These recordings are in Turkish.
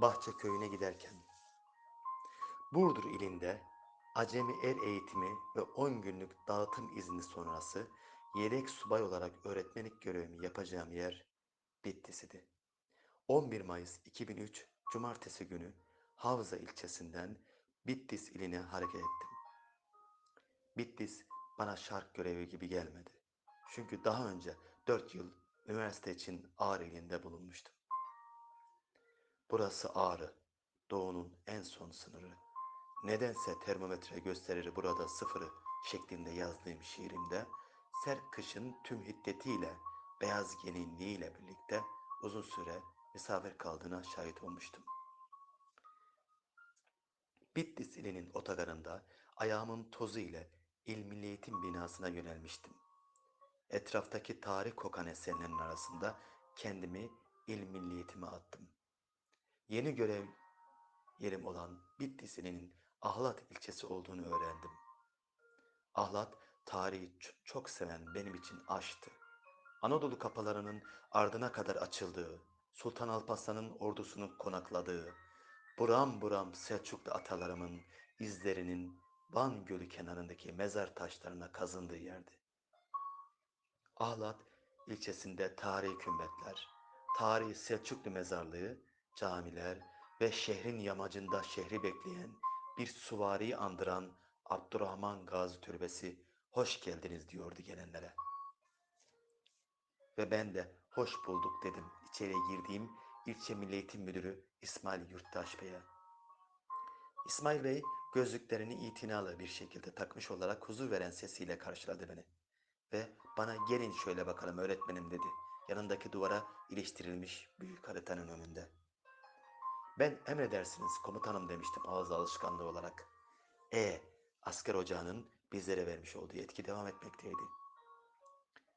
Bahçe köyüne giderken. Burdur ilinde acemi er eğitimi ve 10 günlük dağıtım izni sonrası yedek subay olarak öğretmenlik görevimi yapacağım yer Bitlis'idi. 11 Mayıs 2003 Cumartesi günü Havza ilçesinden Bitlis iline hareket ettim. Bitlis bana şark görevi gibi gelmedi. Çünkü daha önce 4 yıl üniversite için Ağrı ilinde bulunmuştum. Burası Ağrı, doğunun en son sınırı. Nedense termometre gösterir burada sıfırı şeklinde yazdığım şiirimde sert kışın tüm hiddetiyle, beyaz gelinliğiyle birlikte uzun süre misafir kaldığına şahit olmuştum. Bitlis ilinin otogarında ayağımın tozu ile İl Milli Eğitim binasına yönelmiştim. Etraftaki tarih kokan eserlerin arasında kendimi İl Milli Eğitim'e attım. Yeni görev yerim olan Bitlis ilinin Ahlat ilçesi olduğunu öğrendim. Ahlat tarihi çok seven benim için aşktı. Anadolu kapılarının ardına kadar açıldığı, Sultan Alparslan'ın ordusunun konakladığı, buram buram Selçuklu atalarımın izlerinin Van Gölü kenarındaki mezar taşlarına kazındığı yerdi. Ahlat ilçesinde tarihi kümbetler, tarihi Selçuklu mezarlığı, camiler ve şehrin yamacında şehri bekleyen bir süvariyi andıran Abdurrahman Gazi Türbesi hoş geldiniz diyordu gelenlere. Ve ben de hoş bulduk dedim içeriye girdiğim ilçe Milli Eğitim Müdürü İsmail Yurttaş Bey'e. İsmail Bey gözlüklerini itinalı bir şekilde takmış olarak huzur veren sesiyle karşıladı beni. Ve bana gelin şöyle bakalım öğretmenim dedi. Yanındaki duvara iliştirilmiş büyük haritanın önünde. Ben emredersiniz komutanım demiştim ağız alışkanlığı olarak. E asker ocağının bizlere vermiş olduğu yetki devam etmekteydi.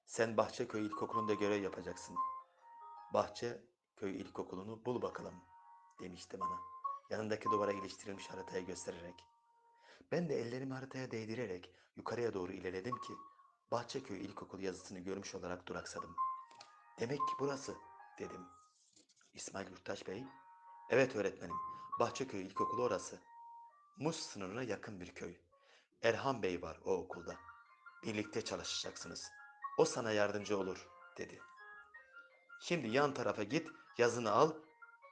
Sen Bahçeköy İlkokulu'nda görev yapacaksın. Bahçeköy İlkokulu'nu bul bakalım demişti bana. Yanındaki duvara iliştirilmiş haritaya göstererek. Ben de ellerimi haritaya değdirerek yukarıya doğru ilerledim ki Bahçeköy İlkokulu yazısını görmüş olarak duraksadım. Demek ki burası dedim. İsmail Yurttaş Bey, evet öğretmenim, Bahçeköy İlkokulu orası. Muz sınırına yakın bir köy. Erhan Bey var o okulda. Birlikte çalışacaksınız. O sana yardımcı olur dedi. Şimdi yan tarafa git, yazını al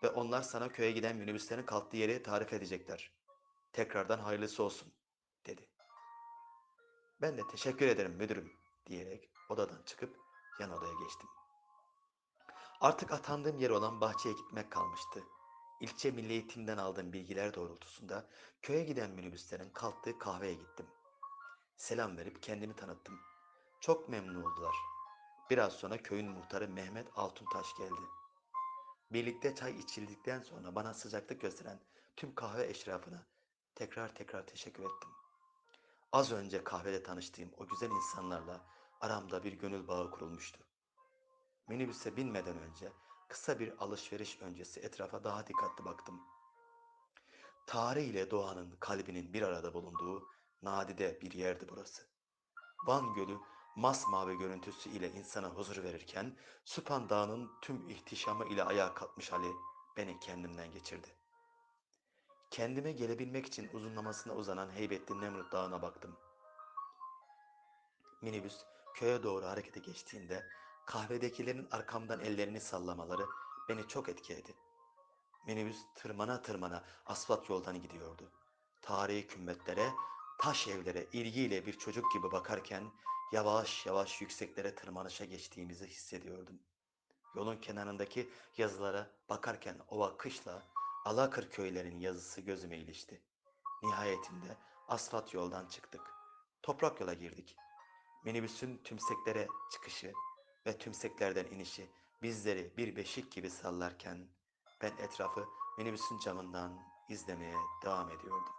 ve onlar sana köye giden minibüslerin kalktığı yeri tarif edecekler. Tekrardan hayırlısı olsun dedi. Ben de teşekkür ederim müdürüm diyerek odadan çıkıp yan odaya geçtim. Artık atandığım yer olan bahçeye gitmek kalmıştı. İlçe Milli Eğitim'den aldığım bilgiler doğrultusunda köye giden minibüslerin kalktığı kahveye gittim. Selam verip kendimi tanıttım. Çok memnun oldular. Biraz sonra köyün muhtarı Mehmet Altuntaş geldi. Birlikte çay içildikten sonra bana sıcaklık gösteren tüm kahve eşrafına tekrar tekrar teşekkür ettim. Az önce kahvede tanıştığım o güzel insanlarla aramda bir gönül bağı kurulmuştu. Minibüse binmeden önce kısa bir alışveriş öncesi etrafa daha dikkatli baktım. Tarih ile doğanın kalbinin bir arada bulunduğu nadide bir yerdi burası. Van Gölü masmavi görüntüsü ile insana huzur verirken Süphan Dağı'nın tüm ihtişamı ile ayağa kalkmış hali beni kendimden geçirdi. Kendime gelebilmek için uzunlamasına uzanan heybetli Nemrut Dağı'na baktım. Minibüs köye doğru harekete geçtiğinde kahvedekilerin arkamdan ellerini sallamaları beni çok etkiledi. Minibüs tırmana tırmana asfalt yoldan gidiyordu. Tarihi kümmetlere, taş evlere ilgiyle bir çocuk gibi bakarken yavaş yavaş yükseklere tırmanışa geçtiğimizi hissediyordum. Yolun kenarındaki yazılara bakarken ova kışla Alakır köylerin yazısı gözüme ilişti. Nihayetinde asfalt yoldan çıktık. Toprak yola girdik. Minibüsün tümseklere çıkışı ve tümseklerden inişi bizleri bir beşik gibi sallarken ben etrafı minibüsün camından izlemeye devam ediyordum.